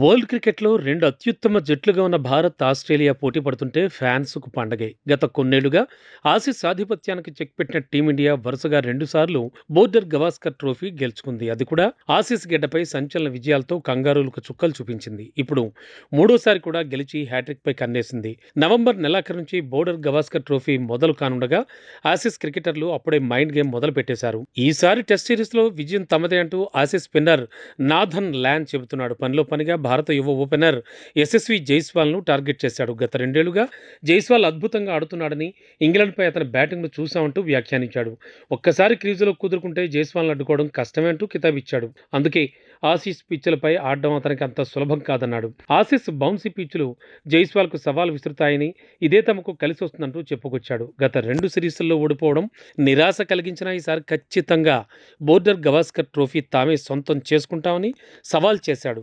World క్రికెట్‌లో రెండు అత్యుత్తమ జట్లుగా ఉన్న భారత్, ఆస్ట్రేలియా పోటీ పడుతుంటే ఫ్యాన్స్‌కు పండగే. గత కొన్నేళ్ళుగా ఆసీస్ ఆధిపత్యానికి చెక్ పెట్టిన టీమిండియా వరుసగా రెండుసార్లు బోర్డర్ గవాస్కర్ ట్రోఫీ గెలుచుకుంది. అది కూడా ఆసీస్ గడ్డపై సంచలన విజయాలతో కంగారులకు చుక్కలు చూపించింది. ఇప్పుడు మూడోసారి కూడా గెలిచి హ్యాట్రిక్‌పై కన్నేసింది. నవంబర్ నెలాఖరు నుంచి బోర్డర్ గవాస్కర్ ట్రోఫీ మొదలు కానుండగా ఆసీస్ క్రికెటర్లు అప్పుడే మైండ్ గేమ్ మొదలు పెట్టేశారు. ఈసారి టెస్ట్ సిరీస్‌లో విజయం తమదే అంటూ ఆసీస్ స్పిన్నర్ నాథన్ ల్యాన్ చెబుతున్నాడు. పనిలో పనిగా భారత యువ ఓపెనర్ యశస్వి జైస్వాల్‌ను టార్గెట్ చేశాడు. గత రెండేళ్ళుగా జైస్వాల్ అద్భుతంగా ఆడుతున్నాడని, ఇంగ్లాండ్‌పై అతని బ్యాటింగ్‌ను చూశామంటూ వ్యాఖ్యానించాడు. ఒక్కసారి క్రీజులో కుదురుకుంటే జైస్వాల్‌ను అడ్డుకోవడం కష్టమే అంటూ కితాబిచ్చాడు. అందుకే ఆసీస్ పిచ్లపై ఆడడం అతనికి అంత సులభం కాదన్నాడు. ఆసీస్ బౌన్సీ పిచ్లు జైస్వాల్‌కు సవాల్ విసురుతాయని, ఇదే తమకు కలిసి వస్తుందంటూ చెప్పుకొచ్చాడు. గత రెండు సిరీస్‌ల్లో ఓడిపోవడం నిరాశ కలిగించినా ఈసారి ఖచ్చితంగా బోర్డర్ గవాస్కర్ ట్రోఫీ తామే సొంతం చేసుకుంటామని సవాల్ చేశాడు.